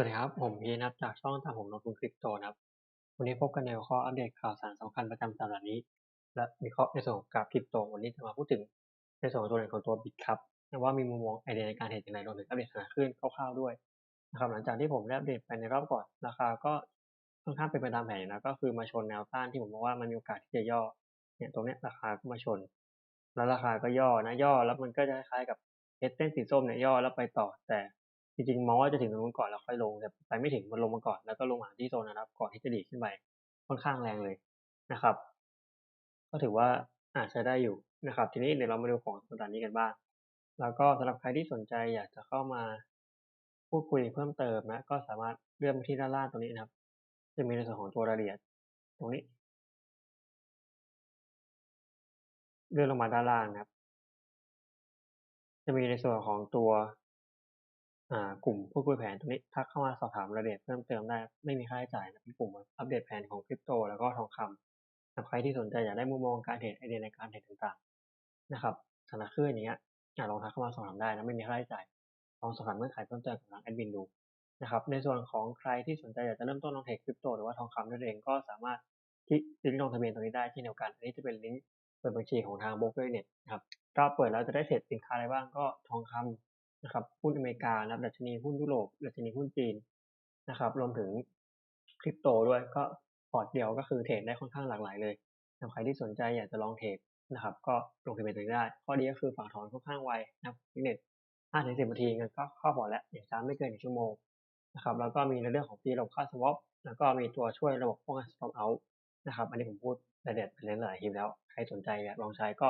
วัสดีครับ ผมพีนับจากช่องตามผมลงทุนคริปโตนะครับ วันนี้พบกันในหัวข้ออัปเดตข่าวสารสำคัญประจำสัปดาห์นี้ และวิเคราะห์ในส่วนของกราฟคริปโต วันนี้จะมาพูดถึงในส่วนของตัวเด่นของตัวบิตครับว่ามีมุมมองไอเดียในการเห็นอย่างไรรวมถึงอัปเดตขาขึ้นคร่าวๆด้วยนะครับหลังจากที่ผมได้อัปเดตไปในรอบก่อนราคาก็ค่อนข้างเป็นไปตามแผนนะก็คือมาชนแนวต้านที่ผมบอกว่ามันมีโอกาสที่จะย่อเนี่ยตรงนี้ราคาก็มาชน แล้วราคาก็ย่อนะย่อแล้วมันก็จะคล้ายๆกับเอสเส้นสีส้มเนี่ยย่อแล้วไปต่อแต่ จริงๆมองว่าจะถึงตรงนู้นก่อนแล้วค่อยลงแต่ไปไม่ถึงมันลงมาก่อนแล้วก็ลงมาที่โซนนะครับก่อนที่จะดีขึ้นไปค่อนข้างแรงเลยนะครับ ก็ถือว่าอาจใช้ได้อยู่นะครับ ทีนี้เดี๋ยวเรามาดูของสัปดาห์นี้กันบ้าง แล้วก็สำหรับใครที่สนใจอยากจะเข้ามาพูดคุยเพิ่มเติมนะก็สามารถเลื่อนไปที่ด้านล่างตรงนี้นะครับ จะมีในส่วนของตัวรายละเอียด ตรงนี้ เลื่อนลงมาด้านล่างนะครับ จะมีในส่วนของตัว กลุ่มผู้คุยแผนตรงนี้ทักเข้ามาสอบถามรายละเอียดเพิ่มเติมได้ ไม่มีค่าใช้จ่ายนะเป็นกลุ่มอัปเดตแผนของคริปโต แล้วก็ทองคำใครที่สนใจอยากได้มุมมองการเทรดไอเดียในการเทรดต่างๆ นะครับสถานขึ้นอย่างเงี้ยลองทักเข้ามาสอบถามได้นะไม่มีค่าใช้จ่ายลองสอบถามเงื่อนไขเพิ่มเติมกับทางแอดมินดูนะครับในส่วนของใครที่สนใจอยากจะเริ่มต้นลงเทรดคริปโตหรือว่าทองคำนั่นเองก็สามารถที่ลิงก์ลงทะเบียนตรงนี้ได้ที่เดียวกัน อันนี้จะเป็นลิงก์เปิดบัญชีของทางโบรกเกอร์เน็ตนะครับ ก็เปิดแล้วจะได้เทรดสินค้าอะไรบ้างก็ทองคำ นะครับหุ้นอเมริกานะครับดัชนีหุ้นยุโรปดัชนีหุ้นจีนนะครับ รวมถึงคริปโตด้วยก็พอร์ตเดียวก็คือเทรดได้ค่อนข้างหลากหลายเลยใครที่สนใจอยากจะลองเทรดนะครับ ก็ลงทะเบียนตัวได้ ข้อดีก็คือฝากถอนค่อนข้างไวนะครับเน็ตห้าถึงสิบนาทีเงินก็เข้าพอร์ตแล้วอย่างช้าไม่เกินหนึ่งชั่วโมงนะครับแล้วก็มีในเรื่องของฟีระบบค่าสวอปแล้วก็มีตัวช่วยระบบป้องกันสต็อปเอาท์นะครับ อันนี้ผมพูดละเอียดไปหลายๆทีแล้วใครสนใจอยากลองใช้ก็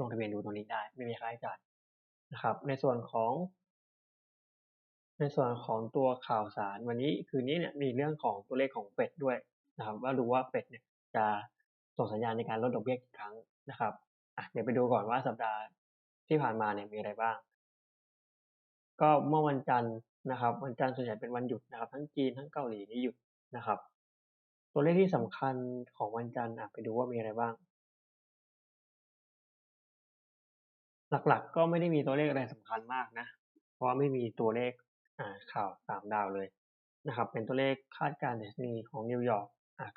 ลงทะเบียนดูตรงนี้ได้ ไม่มีค่าใช้จ่าย นะครับ ในส่วนของ ในส่วนของตัวข่าวสารวันนี้คืนนี้เนี่ยมีเรื่องของตัวเลขของเฟดด้วยนะครับว่าดูว่าเฟดเนี่ยจะส่งสัญญาณในการลดดอกเบี้ยกี่ครั้งนะครับอะเดี๋ยวไปดูก่อนว่าสัปดาห์ที่ผ่านมาเนี่ยมีอะไรบ้าง ก็เมื่อวันจันทร์นะครับ วันจันทร์ส่วนใหญ่เป็นวันหยุดนะครับ ทั้งจีนทั้งเกาหลีนี่หยุดนะครับ ตัวเลขที่สำคัญของวันจันทร์อะไปดูว่ามีอะไรบ้าง หลักๆ ก็ไม่ได้มีตัวเลขอะไรสำคัญมากนะ เพราะว่าไม่มีตัวเลขข่าวสามดาวเลยนะครับ เป็นตัวเลขคาดการณ์ดัชนีของนิวยอร์ก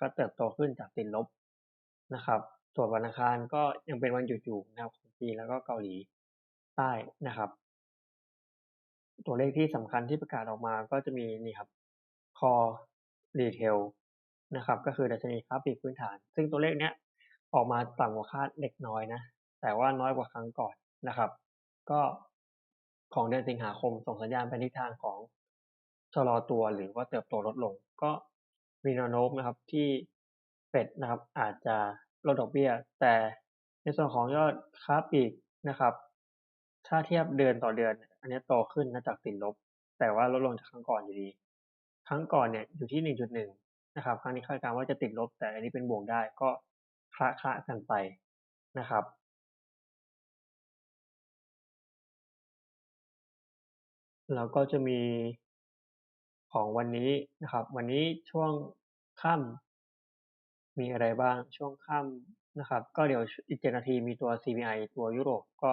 ก็เติบโตขึ้นจากติดลบนะครับส่วนวันอังคารก็ยังเป็นวันหยุดอยู่นะครับของจีนแล้วก็เกาหลีใต้นะครับ ตัวเลขที่สำคัญที่ประกาศออกมาก็จะมีนี่ครับคอรีเทลนะครับ ก็คือดัชนีค้าปลีกพื้นฐาน ซึ่งตัวเลขเนี้ยออกมาต่ำกว่าคาดเล็กน้อยนะ แต่ว่าน้อยกว่าครั้งก่อน นะครับ ก็ของเดือนสิงหาคมส่งสัญญาณไปทิศทางของชะลอตัวหรือว่าเติบโตลดลง ก็มีแนวโน้มนะครับที่เฟดนะครับอาจจะลดดอกเบี้ย แต่ในส่วนของยอดค้าปลีกนะครับ ถ้าเทียบเดือนต่อเดือน อันนี้โตขึ้นนะจากติดลบ แต่ว่าลดลงจากครั้งก่อนอยู่ดี ครั้งก่อนเนี่ยอยู่ที่หนึ่งจุดหนึ่งนะครับ ครั้งนี้คาดการณ์ว่าจะติดลบ แต่อันนี้เป็นบวกได้ก็คละคละกันไปนะครับ แล้วก็จะมีของวันนี้นะครับ วันนี้ช่วงค่ำมีอะไรบ้างช่วงค่ำนะครับ ก็เดี๋ยวอีกเจ็ดนาทีมีตัว CPI ตัวยุโรปก็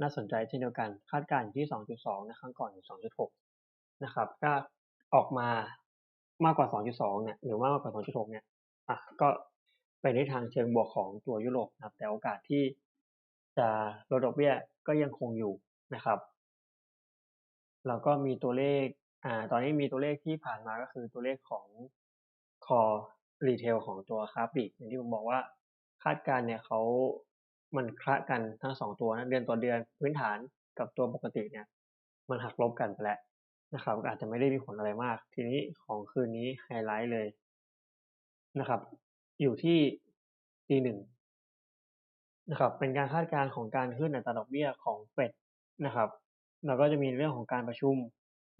น่าสนใจเช่นเดียวกัน คาดการณ์ที่ 2.2 นะครั้งก่อนอยู่ 2.6 นะครับ ก็ออกมามากกว่า 2.2 เนี่ย หรือมากกว่า 2.6 เนี่ย อะ ก็ไปในทางเชิงบวกของตัวยุโรปนะครับ แต่โอกาสที่จะลดดอกเบี้ยก็ยังคงอยู่นะครับ แล้วก็มีตัวเลขอ่าตอนนี้มีตัวเลขที่ผ่านมาก็คือตัวเลขของคอรีเทลของตัวคาบิกอย่างที่ผมบอกว่าคาดการเนี่ยเขามันคละกันทั้งสองตัวนะเดือนต่อเดือนพื้นฐานกับตัวปกติเนี่ย มันหักลบกันไปแล้วนะครับ อาจจะไม่ได้มีผลอะไรมาก ทีนี้ของคืนนี้ไฮไลท์เลยนะครับ อยู่ที่ตีหนึ่งนะครับ เป็นการคาดการณ์ของการขึ้นอัตราดอกเบี้ยของเฟดนะครับ เราก็จะมีเรื่องของการประชุม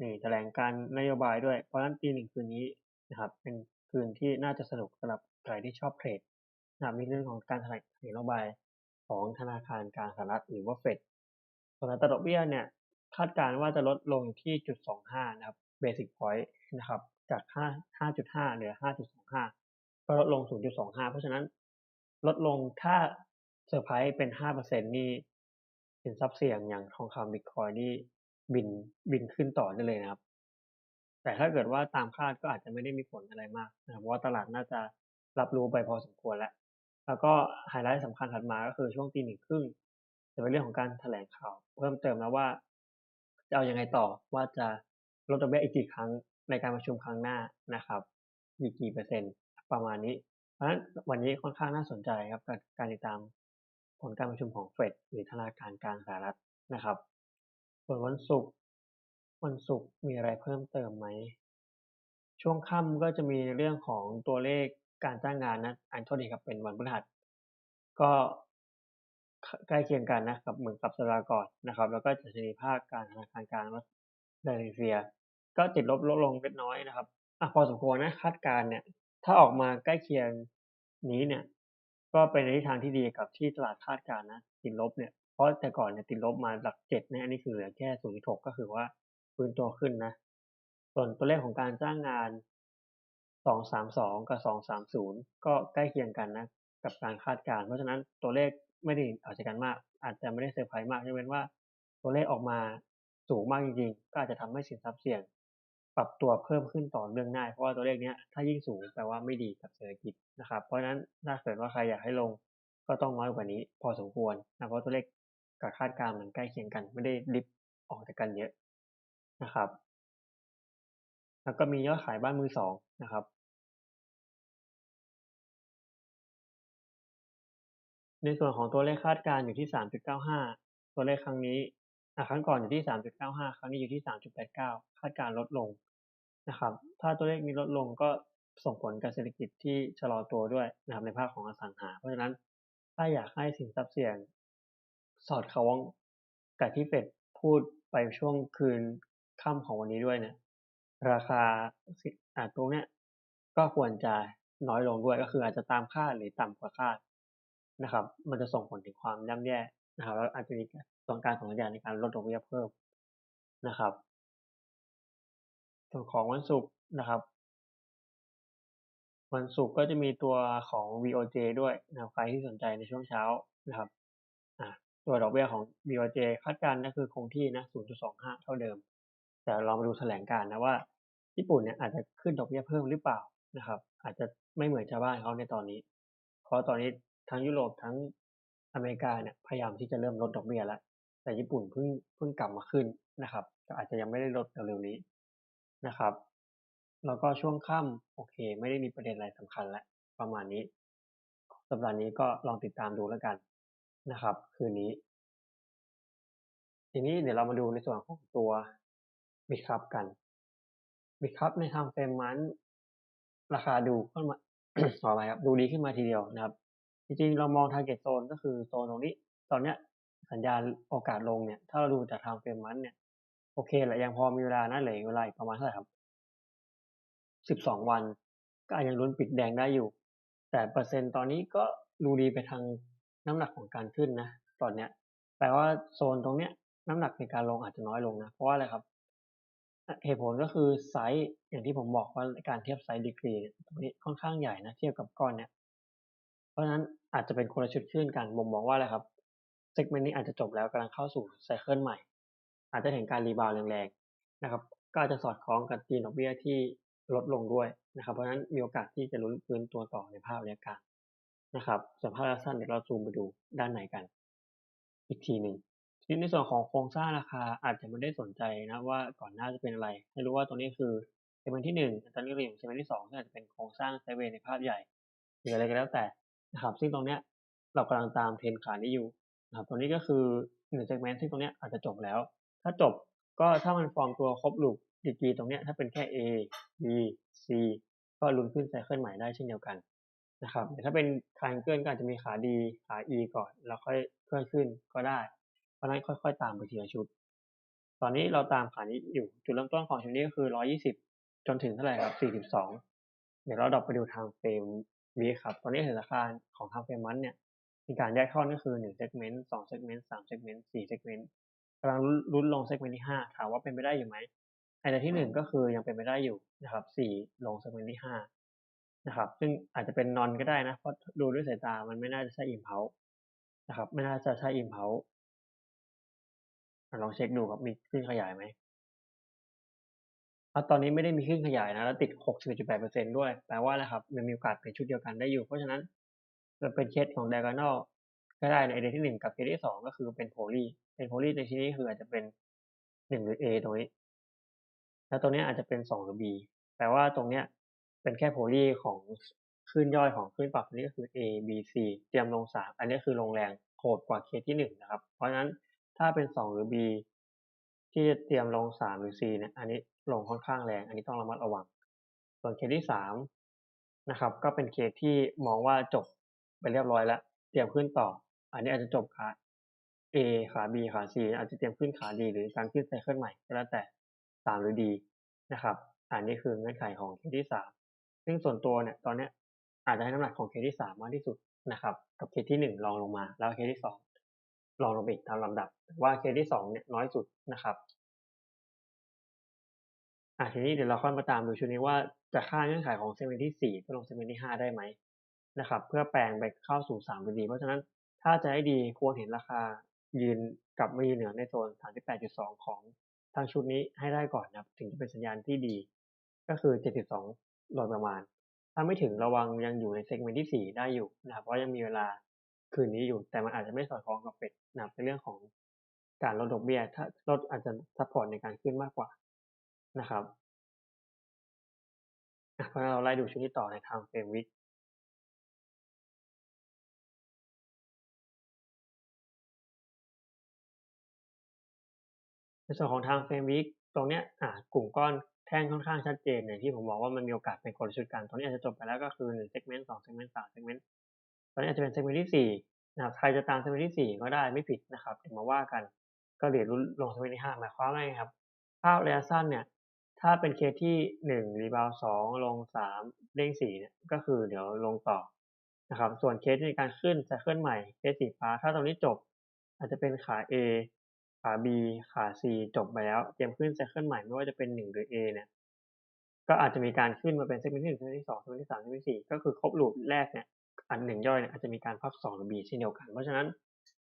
นี่แถลงการนโยบายด้วย เพราะฉะนั้นตีหนึ่งคืนนี้นะครับ เป็นคืนที่น่าจะสนุกสำหรับใครที่ชอบเทรดนะมีเรื่องของการแถลงนโยบายของธนาคารกลางสหรัฐหรือว่าเฟดส่วนอัตราดอกเบี้ยเนี่ยคาดการณ์ว่าจะลดลงที่จุดสองห้านะครับเบสิกพอยต์นะครับจากห้าห้าจุดห้าเหลือห้าจุดสองห้าก็ลดลงศูนย์จุดสองห้าเพราะฉะนั้นลดลงถ้าเซอร์ไพรส์เป็นห้าเปอร์เซ็นต์นี่ สินทรัพย์เสี่ยงอย่างทองคำบิตคอยนี่บินบินขึ้นต่อได้เลยนะครับ แต่ถ้าเกิดว่าตามคาดก็อาจจะไม่ได้มีผลอะไรมากนะครับเพราะว่าตลาดน่าจะรับรู้ไปพอสมควรแล้ว แล้วก็ไฮไลท์สำคัญถัดมาก็คือช่วงตีหนึ่งครึ่งจะเป็นเรื่องของการแถลงข่าว เพิ่มเติมนะว่าจะเอาอยัางไงต่อว่าจะลดดอกเบี้ยอีกกี่ครั้งในการประชุมครั้งหน้านะครับมีกี่เปอร์เซ็นต์ประมาณนี้ เพราะฉะนั้นวันนี้ค่อนข้างน่าสนใจครับกับการติดตาม ผลการประชุมของเฟดหรือธนาคารกลางสหรัฐนะครับ ส่วนวันศุกร์วันศุกร์มีอะไรเพิ่มเติมไหม ช่วงค่ำก็จะมีเรื่องของตัวเลขการจ้างงานนะอันโทษดีครับเป็นวันพฤหัส ก็ใกล้เคียงกันนะกับเหมือนกับสัปดาก่อนนะครับ แล้วก็จะชนีภาคการธนาคารกลางรัสเดนีเซีย ก็ติดลบลดลงเล็กน้อยนะครับอะพอสมควรนะคาดการเนี่ยถ้าออกมาใกล้เคียงนี้เนี่ย ก็เป็นในทิศทางที่ดีกับที่ตลาดคาดการณ์นะติดลบเนี่ยเพราะแต่ก่อนเนี่ยติดลบมาหลักเจ็ดเนี่ยอันนี้คือเหลือแค่ศูนย์หกก็คือว่าฟื้นตัวขึ้นนะส่วนตัวเลขของการจ้างงานสองสามสองกับสองสามศูนย์ก็ใกล้เคียงกันนะกับการคาดการณ์เพราะฉะนั้นตัวเลขไม่ได้ออกจากกันมาก อาจจะไม่ได้เซอร์ไพรส์มากยกเว้นว่าตัวเลขออกมาสูงมากจริงๆ ก็อาจจะทำให้สินทรัพย์เสี่ยง ปรับตัวเพิ่มขึ้นต่อเนื่องง่ายเพราะว่าตัวเลขนี้ถ้ายิ่งสูงแปลว่าไม่ดีกับเศรษฐกิจนะครับ เพราะฉะนั้นถ้าเกิดว่าใครอยากให้ลงก็ต้องน้อยกว่านี้ พอสมควรนะเพราะตัวเลขกับคาดการณ์มันใกล้เคียงกัน ไม่ได้ดิฟออกจากกันเยอะนะครับ แล้วก็มียอดขายบ้านมือสองนะครับในส่วนของตัวเลขคาดการณ์อยู่ที่ 3.95 ตัวเลขครั้งนี้ ครั้งก่อนอยู่ที่ 3.95 ครั้งนี้อยู่ที่ 3.89 คาดการลดลงนะครับ ถ้าตัวเลขนี้ลดลงก็ส่งผลกับเศรษฐกิจที่ชะลอตัวด้วยนะครับในภาคของอสังหา เพราะฉะนั้นถ้าอยากให้สินทรัพย์เสี่ยงสอดคล้องกับที่เฟดพูดไปช่วงคืนค่ำของวันนี้ด้วยเนี่ยราคาตรงเนี้ยก็ควรจะน้อยลงด้วยก็คืออาจจะตามคาดหรือต่ำกว่าคาดนะครับ มันจะส่งผลถึงความย่ำแย่นะครับแล้วอาจจะมี ต้องการของสัญญาณในการลดดอกเบี้ยเพิ่มนะครับ ส่วนของวันศุกร์นะครับ วันศุกร์ก็จะมีตัวของ VOJ ด้วยนะครับใครที่สนใจในช่วงเช้านะครับตัวดอกเบี้ยของ BOJ คาดการณ์ก็คือคงที่นะ 0.25 เท่าเดิม แต่เรามาดูแถลงการนะว่า ญี่ปุ่นเนี่ยอาจจะขึ้นดอกเบี้ยเพิ่มหรือเปล่านะครับ อาจจะไม่เหมือนชาวบ้านเขาในตอนนี้ เพราะตอนนี้ทั้งยุโรปทั้งอเมริกาเนี่ยพยายามที่จะเริ่มลดดอกเบี้ยแล้ว แต่ญี่ปุ่นเพิ่งเพิ่งกลับมาขึ้นนะครับก็อาจจะยังไม่ได้ลดเร็วๆนี้นะครับแล้วก็ช่วงค่ำโอเค ไม่ได้มีประเด็นอะไรสำคัญแล้วประมาณนี้ สัปดาห์นี้ก็ลองติดตามดูแล้วกันนะครับ คืนนี้ ทีนี้เดี๋ยวเรามาดูในส่วนของตัวบิคัพกันบิคัพในทางเฟรมมันราคาดูขึ้นมาต่อไปครับ ดูดีขึ้นมาทีเดียวนะครับ จริงๆ เรามอง target zone ก็คือโซนตรงนี้ ตอนเนี้ย สัญญาณโอกาสลงเนี่ย ถ้าเราดูจากทางเฟรมมันเนี่ย โอเคแหละยังพอมีเวลานะเหลือเวลาอีกประมาณเท่าไหร่ครับสิบสองวัน ก็ยังลุ้นปิดแดงได้อยู่ แต่เปอร์เซ็นต์ตอนนี้ก็ดูดีไปทางน้ำหนักของการขึ้นนะ ตอนเนี้ยแปลว่าโซนตรงเนี้ยน้ำหนักในการลงอาจจะน้อยลงนะ เพราะว่าอะไรครับเหตุผลก็คือไซส์อย่างที่ผมบอกว่าการเทียบไซส์ดีกรีตรงนี้ค่อนข้างใหญ่นะเทียบกับก้อนเนี้ยเพราะฉะนั้นอาจจะเป็นคนละชุดขึ้นกันบ่งบอกว่าอะไรครับ เซกเมนต์นี้อาจจะจบแล้วกำลังเข้าสู่ไซเคิลใหม่ อาจจะเห็นการรีบาวแรงๆนะครับก็อาจจะสอดคล้องกับจีนดอกเบี้ยที่ลดลงด้วยนะครับเพราะฉะนั้นมีโอกาสที่จะลุ้นฟื้นตัวต่อในภาพระยะกลางนะครับส่วนภาพระยะสั้นเดี๋ยวเราซูมไปดูด้านไหนกัน อีกทีหนึ่งทีในส่วนของโครงสร้างราคาอาจจะไม่ได้สนใจนะว่าก่อนหน้าจะเป็นอะไร ให้รู้ว่าตรงนี้คือเซกเมนที่หนึ่งตอนนี้เราอยู่เซกเมนที่สองที่อาจจะเป็นโครงสร้างไซเวในภาพใหญ่หรืออะไรก็แล้วแต่นะครับซึ่งตรงเนี้ยเรากำลังตามเทรนขานี้อยู่ นะครับตรงนี้ก็คือหนึ่งเซกเมนต์ที่ตรงเนี้ยอาจจะจบแล้ว ถ้าจบก็ถ้ามันฟอร์มตัวครบลูกดีกีตรงเนี้ยถ้าเป็นแค่ A B C ก็ลุ้นขึ้นไซเคิลใหม่ได้เช่นเดียวกันนะครับแต่ถ้าเป็นคางเกิลก็อาจจะมีขาดีขา E ก่อน แล้วค่อยเคลื่อนขึ้นก็ได้ เพราะนั้นค่อยๆ ตามไปทีละชุด ตอนนี้เราตามขานี้อยู่จุดเริ่มต้นของชุดนี้ก็คือ 120 จนถึงเท่าไหร่ครับ 42 เดี๋ยวเราดรอปไปดูทางเฟรมวีครับ ตอนนี้เห็นราคาของทางเฟรมมันเนี่ย มีการแยกท่อนก็คือ1 segment 2 segment 3 segment 4 segment กำลังลุ้นลง segment ที่ 5 ถามว่าเป็นไปได้อยู่ไหมไอ้แต่ที่ 1 ก็คือยังเป็นไปได้อยู่นะครับ4ลง segment ที่ 5 นะครับ ซึ่งอาจจะเป็นนอนก็ได้นะ เพราะดูด้วยสายตามันไม่น่าจะใช่อิมเพลนะครับ ไม่น่าจะใช่อิมเพลลองเช็คดูครับมีขึ้นขยายไหมอ่าตอนนี้ไม่ได้มีขึ้นขยายนะ แล้วติด 61.8%ด้วย แปลว่าอะไรครับมันมีโอกาสเป็นชุดเดียวกันได้อยู่ เพราะฉะนั้น จะเป็นเคสของ diagonal ก็ได้ในไอเดียที่หนึ่งกับเคสที่สองก็คือเป็นโพลีเป็นโพลีในที่นี้คืออาจจะเป็นหนึ่งหรือ A ตรงนี้ แล้วตรงนี้อาจจะเป็นสองหรือ B แปลว่าตรงเนี้ยเป็นแค่โพลีของคลื่นย่อยของคลื่นปรับนี้ก็คือ A B C เตรียมลงสามอันนี้คือลงแรงโหดกว่าเคสที่หนึ่งนะครับ เพราะฉะนั้นถ้าเป็นสองหรือ B ที่จะเตรียมลงสามหรือ C เนี่ยอันนี้ลงค่อนข้างแรง อันนี้ต้องระมัดระวัง ส่วนเคสที่สามนะครับ ก็เป็นเคสที่มองว่าจบ ไปเรียบร้อยแล้ว เตรียมขึ้นต่อ อันนี้อาจจะจบขา A ขา B ขา C อาจจะเตรียมขึ้นขา D หรือการขึ้นไซเคิลใหม่ก็แล้วแต่สามหรือ D นะครับ อันนี้คือเงื่อนไขของเคสที่สามซึ่งส่วนตัวเนี่ยตอนเนี้ยอาจจะให้น้ำหนักของเคสที่สามมากที่สุดนะครับกับเคสที่หนึ่งรองลงมา แล้วเคสที่สองรองลงไปอีกตามลำดับว่าเคสที่สองเนี่ยน้อยสุดนะครับอะทีนี้เดี๋ยวเราค่อยมาตามดูชุดนี้ว่าจะค่าเงื่อนไขของเซกเมนต์ที่สี่เพื่อลงเซกเมนต์ที่ห้าได้ไหม นะครับเพื่อแปลงไปเข้าสู่สามดี เพราะฉะนั้นถ้าจะให้ดีควรเห็นราคายืนกลับมายืนเหนือในโซนสามสิบแปดจุดสองของทางชุดนี้ให้ได้ก่อนนะครับถึงจะเป็นสัญญาณที่ดี ก็คือเจ็ดสิบสองโดยประมาณ ถ้าไม่ถึงระวังยังอยู่ในเซกเมนต์ที่สี่ได้อยู่นะครับเพราะยังมีเวลาคืนนี้อยู่ แต่มันอาจจะไม่สอดคล้องกับเฟดนะครับในเรื่องของการลดดอกเบี้ยถ้าลดอาจจะซัพพอร์ตในการขึ้นมากกว่านะครับเพราะเราไล่ดูชุดที่ต่อในทางเฟรมวิก ส่วนของทางเฟรมวิกตรงเนี้ยอ่ากลุ่มก้อนแท่งค่อนข้างชัดเจนอย่างที่ผมบอกว่ามันมีโอกาสเป็นคนชุดกันตรงนี้อาจจะจบไปแล้วก็คือหนึ่งเซกเมนต์สองเซกเมนต์สามเซกเมนต์ตอนนี้อาจจะเป็นเซกเมนต์ที่สี่นะครับใครจะตามเซกเมนต์ที่สี่ก็ได้ไม่ผิดนะครับเดี๋ยวมาว่ากันก็เดี๋ยวลงเซกเมนต์ที่ห้าหมายความว่าไงครับภาพระยะสั้นเนี่ยถ้าเป็นเคสที่หนึ่งรีบาวสองลงสามเด้งสี่เนี่ยก็คือเดี๋ยวลงต่อนะครับส่วนเคสในการขึ้นจะเคลื่อนใหม่เคสสีฟ้าถ้าตรงนี้จบ อาจจะเป็นขา A ขา B ขา C จบไปแล้ว เตรียมขึ้นจะเคิลใหม่ไม่ว่าจะเป็นหนึ่งหรือ A เนี่ยก็อาจจะมีการขึ้นมาเป็นเซกเมนต์ที่หนึ่งเซกเมนต์ที่สองเซกเมนต์ที่สามเซกเมนต์ที่สี่ก็คือครบลูปแรกเนี่ยอันหนึ่งย่อยเนี่ยอาจจะมีการพักสองหรือ B เช่นเดียวกัน เพราะฉะนั้น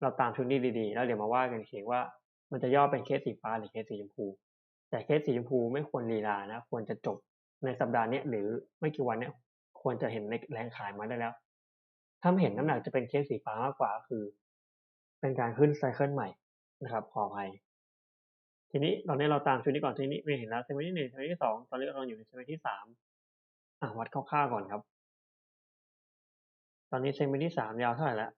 เราตามชุดนี้ดีๆ แล้วเดี๋ยวมาว่ากันเขียนว่ามันจะย่อเป็นเคสสีฟ้าหรือเคสสีชมพู แต่เคสสีชมพูไม่ควรลีลานะ ควรจะจบในสัปดาห์นี้หรือไม่กี่วันเนี้ยควรจะเห็นในแรงขายมาได้แล้ว ถ้าไม่เห็นน้ำหนักจะเป็นเคสสีฟ้ามากกว่าคือ เป็นการขึ้นไซเคิลใหม่ นะครับ ขออภัย ทีนี้ตอนนี้เราตามชุดนี้ก่อนทีนี้ไม่เห็นแล้วเซมนต์ที่หนึ่งเซมนต์ที่สองตอนนี้เราอยู่ในเซมนต์ที่สามอะวัดคร่าวๆก่อนครับ ตอนนี้เซมนต์ที่สามยาวเท่าไหร่แล้ว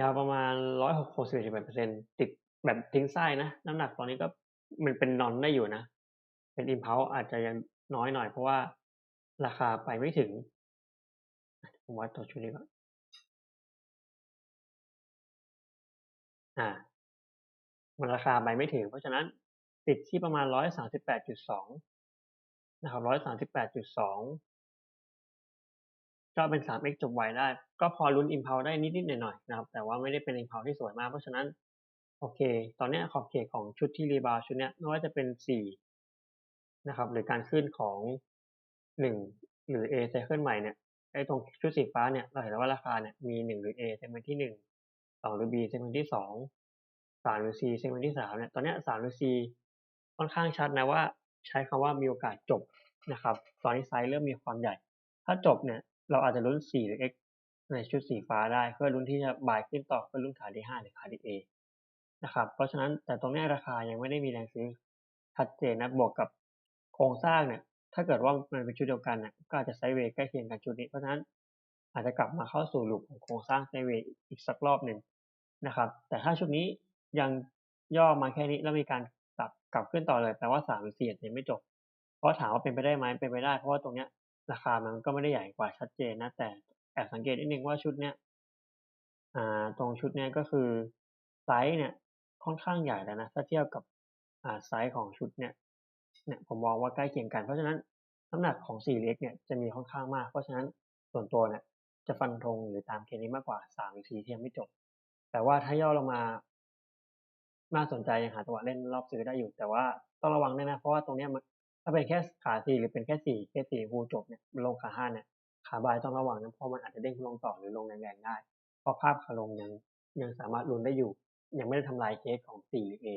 ยาวประมาณร้อยหกสิบเอ็ดเปอร์เซ็นติดแบบทิ้งไส้นะ น้ำหนักตอนนี้ก็มันเป็นนอนได้อยู่นะ เป็นอิมเพลอาจจะยังน้อยหน่อยเพราะว่าราคาไปไม่ถึงผมวัดตัวชุดนี้ก่อน อ่ามันราคาไปไม่ถึง เพราะฉะนั้นติดที่ประมาณร้อยสามสิบแปดจุดสองนะครับร้อยสามสิบแปดจุดสองก็เป็น 3x จบไวได้ ก็พอลุ้น impulse ได้นิดๆหน่อยๆนะครับ แต่ว่าไม่ได้เป็น impulse ที่สวยมาก เพราะฉะนั้นโอเค ตอนนี้ขอบเขตของชุดที่รีบาวชุดนี้ไม่ว่าจะเป็น 4 นะครับ หรือการขึ้นของ 1 หรือ A ไซเคิลใหม่เนี่ยไอ้ตรงชุดสีฟ้าเนี่ยเราเห็นแล้วว่าราคาเนี่ยมี 1 หรือ A เซกเมนที่ 1 2หรือ B เซกเมนต์ที่2 3หรือ C เซกเมนต์ที่3เนี่ยตอนนี้3หรือ C ค่อนข้างชัดนะว่าใช้คำว่ามีโอกาสจบนะครับ ตอนนี้ไซส์เริ่มมีความใหญ่ ถ้าจบเนี่ยเราอาจจะลุ้น 4 หรือ x ในชุดสีฟ้าได้ เพื่อลุ้นที่จะบายขึ้นต่อเพื่อลุ้นขาดี5หรือขาดี A นะครับ เพราะฉะนั้นแต่ตรงนี้ราคายังไม่ได้มีแรงซื้อชัดเจนนะบวกกับโครงสร้างเนี่ยถ้าเกิดว่ามันเป็นชุดเดียวกันเนี่ยก็อาจจะไซเวย์ใกล้เคียงกันชุดนี้ เพราะฉะนั้นอาจจะกลับมาเข้าสู่หลูปของโครงสร้างไซเวย์อีกสักรอบหนึ่ง นะครับ แต่ถ้าชุดนี้ยังย่อมาแค่นี้แล้วมีการกลับกลับขึ้นต่อเลยแปลว่าสามหรือสี่ยังไม่จบ เพราะถามว่าเป็นไปได้ไหมเป็นไปได้เพราะว่าตรงเนี้ยราคามันก็ไม่ได้ใหญ่กว่าชัดเจนนะ แต่แอบสังเกตนิดนึงว่าชุดเนี้ยอ่าตรงชุดเนี้ยก็คือไซส์เนี่ยค่อนข้างใหญ่แล้วนะถ้าเทียบกับอ่าไซส์ของชุดเนี้ยเนี่ยผมมองว่าใกล้เคียงกัน เพราะฉะนั้นน้ำหนักของสี่เล็กเนี่ยจะมีค่อนข้างมาก เพราะฉะนั้นส่วนตัวเนี่ยจะฟันธงหรือตามเคสนี้มากกว่าสามหรือสี่ที่ยังไม่จบ แต่ว่าถ้าย่อลงมา น่าสนใจยังหาจังหวะเล่นรอบซื้อได้อยู่ แต่ว่าต้องระวังด้วยนะ เพราะว่าตรงเนี้ยมันถ้าเป็นแค่ขาสี่หรือเป็นแค่สี่แค่สี่ฟูจบเนี่ยลงขาห้าเนี่ยขาบายต้องระวังนะเพราะมันอาจจะเด้งลงต่อหรือลงแรงๆได้ เพราะภาพขาลงยังยังสามารถลุ้นได้อยู่ ยังไม่ได้ทำลายเคสของสี่หรือเอ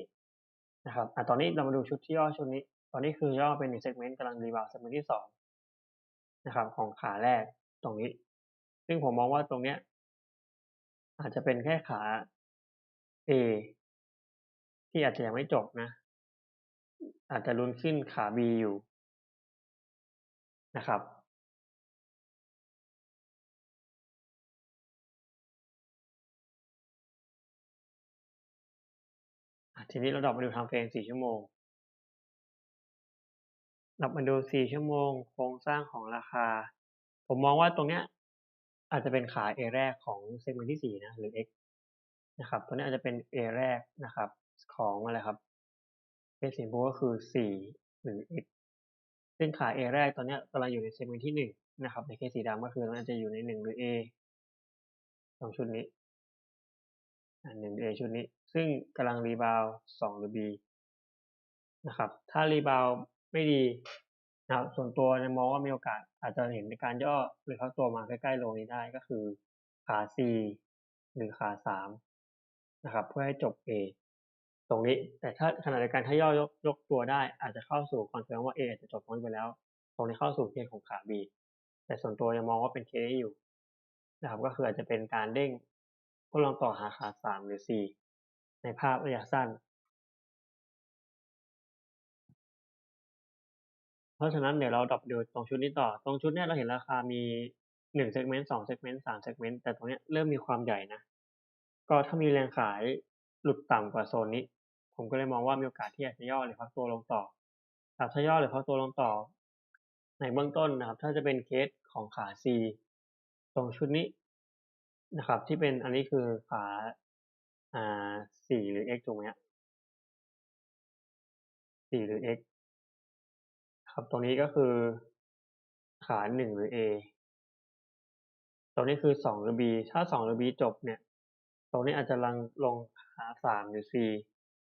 นะครับอะตอนนี้เรามาดูชุดที่ย่อชุดนี้ ตอนนี้คือย่อเป็นหนึ่งเซกเมนต์กำลังรีบาวเซกเมนต์ที่สองนะครับของขาแรกตรงนี้ ซึ่งผมมองว่าตรงเนี้ย อาจจะเป็นแค่ขา A ที่อาจจะยังไม่จบนะ อาจจะลุ้นขึ้นขา B อยู่นะครับ ทีนี้เราดรอปมาดูทำเฟรมสี่ชั่วโมงดรอปมาดูสี่ชั่วโมง โครงสร้างของราคา ผมมองว่าตรงเนี้ย อาจจะเป็นขา A แรกของเซกเมนต์ที่สี่นะ หรือ X นะครับตัวนี้อาจจะเป็น A แรกนะครับของอะไรครับเคสีชมพูก็คือสี่หรือ X ซึ่งขา A แรกตอนนี้กำลังอยู่ในเซกเมนต์ที่หนึ่งนะครับ ในเคสสีดำก็คือมันจะอยู่ในหนึ่งหรือ A ตรงชุดนี้หนึ่ง A ชุดนี้ ซึ่งกำลังรีบาวสองหรือ B นะครับ ถ้ารีบาวไม่ดี นะครับส่วนตัวมองว่ามีโอกาสอาจจะเห็นในการย่อหรือเข้าตัวมาใกล้ๆโลนี้ได้ก็คือขา C หรือขาสามนะครับเพื่อให้จบ A ตรงนี้ แต่ถ้าขณะเดียวกันถ้าย่อยกยกตัวได้ อาจจะเข้าสู่คอนเฟิร์มว่า A อาจจะจบพ้นไปแล้ว ตรงนี้เข้าสู่เคสของขา B แต่ส่วนตัวยังมองว่าเป็นเคสอยู่นะครับก็คืออาจจะเป็นการเด้งก็ลองต่อหาขาสามหรือสี่ในภาพระยะสั้น เพราะฉะนั้นเดี๋ยวเราดับดูตรงชุดนี้ต่อ ตรงชุดนี้เราเห็นราคามีหนึ่งเซกเมนต์สองเซกเมนต์สามเซกเมนต์แต่ตรงนี้เริ่มมีความใหญ่นะ ก็ถ้ามีแรงขายหลุดต่ำกว่าโซนนี้ ผมก็เลยมองว่ามีโอกาสที่อาจจะย่อหรือพักตัวลงต่อถ้าย่อหรือพักตัวลงต่อ ในเบื้องต้นนะครับ ถ้าจะเป็นเคสของขา C ตรงชุดนี้นะครับ ที่เป็นอันนี้คือขาอ่าสี่หรือ x ถูกไหมฮะสี่หรือ x ครับตรงนี้ก็คือขาหนึ่งหรือ a ตรงนี้คือสองหรือ b ถ้าสองหรือ b จบเนี่ย ตรงนี้อาจจะลังลงขาสามหรือ c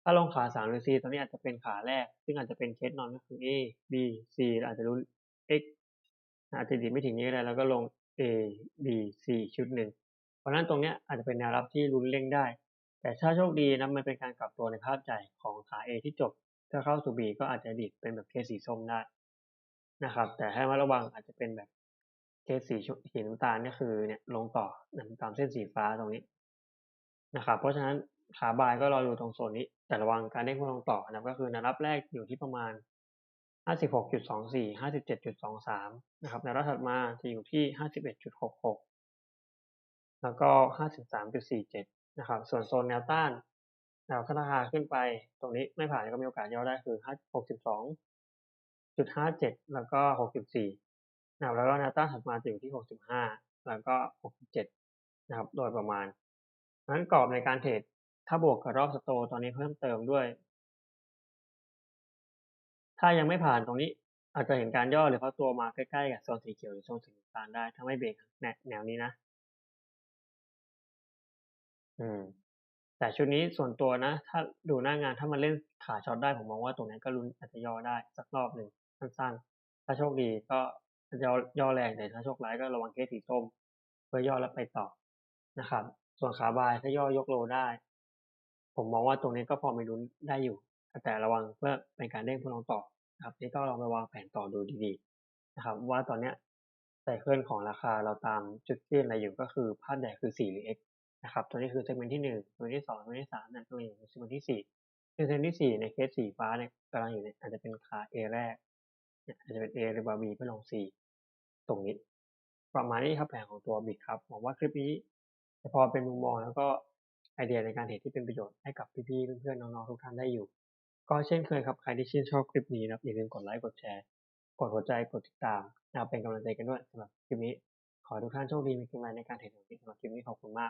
ถ้าลงขาสามหรือ c ตรงนี้อาจจะเป็นขาแรก ซึ่งอาจจะเป็นเคสนอนก็คือ a b c อาจจะรู้ x อาจจะดีไม่ถึงนี้ก็ได้แล้วก็ลง a b c ชุดหนึ่ง เพราะนั้นตรงนี้อาจจะเป็นแนวรับที่รุนเร่งได้ แต่ถ้าโชคดีนะมันเป็นการกลับตัวในภาพใหญ่ของขา A ที่จบ ถ้าเข้าสู่ B ก็อาจจะดิดเป็นแบบเคสสีส้มได้นะครับ แต่ให้มาระวังอาจจะเป็นแบบเคสสีสีน้ำตาลนี่คือเนี่ยลงต่อตามเส้นสีฟ้าตรงนี้นะครับ เพราะฉะนั้นขาบายก็รออยู่ตรงโซนนี้ แต่ระวังการเด้งลงต่อนะครับก็คือแนวรับแรกอยู่ที่ประมาณ 56.24 57.23 นะครับแนวรับถัดมาจะอยู่ที่ 51.66 แล้วก็ 53.47 นะครับ ส่วนโซนแนวต้าน แนวราคาขึ้นไปตรงนี้ไม่ผ่านก็มีโอกาสย่อได้คือ 62.57 แล้วก็ 64นะครับแล้วก็แนวต้านถัดมาจะอยู่ที่ 65 แล้วก็ 67 นะครับ โดยประมาณนั้นกรอบในการเทรดถ้าบวกกับรอบสโตตอนนี้เพิ่มเติมด้วย ถ้ายังไม่ผ่านตรงนี้อาจจะเห็นการย่อหรือเขาตัวมาใกล้ๆกับโซนสีเขียวหรือโซนสีน้ำตาลได้ ถ้าไม่เบรกแนวนี้นะ อืม แต่ชุดนี้ส่วนตัวนะ ถ้าดูหน้างานถ้ามันเล่นขาช็อตได้ผมมองว่าตรงนี้ก็ลุ้นอาจจะย่อได้สักรอบหนึ่งสั้นๆ ถ้าโชคดีก็ย่อย่อแรงแต่ถ้าโชคร้ายก็ระวังเคสสีส้มเพื่อย่อแล้วไปต่อนะครับ ส่วนขาบายถ้าย่อยกโลได้ ผมมองว่าตรงนี้ก็พอมีลุ้นได้อยู่ แต่ระวังเพื่อเป็นการเด้งเพื่องต่อครับนี่ก็ลองไปวางแผนต่อดูดีๆนะครับ ว่าตอนเนี้ยไซเคิลของราคาเราตามจุดที่อะไรอยู่ก็คือภาพใหญ่คือ4หรือ x นะครับ ตัวนี้คือเซกเมนต์ที่หนึ่งตัวที่สองตัวที่สามเนี่ยตัวนี้เซกเมนต์ที่สี่ซึ่งเซกเมนต์ที่สี่ในเคสสีฟ้าเนี่ยกำลังอยู่ในอาจจะเป็นขา A แรกเนี่ยอาจจะเป็น A หรือว่า B เพื่อลง C ตรงนี้ ประมาณนี้ครับแผนของตัวบิตครับหวังว่าคลิปนี้จะพอเป็นมุมมองแล้วก็ไอเดียในการเทรดที่เป็นประโยชน์ให้กับพี่ๆเพื่อนๆน้องๆทุกท่านได้อยู่ ก็เช่นเคยครับใครที่ชื่นชอบคลิปนี้นะครับอย่าลืมกดไลค์กดแชร์กดหัวใจกดติดตามนะเป็นกำลังใจกันด้วยสำหรับคลิปนี้ขอทุกท่านโชคดีมีกำลังในการเทรดของคลิปนี้ขอบคุณมาก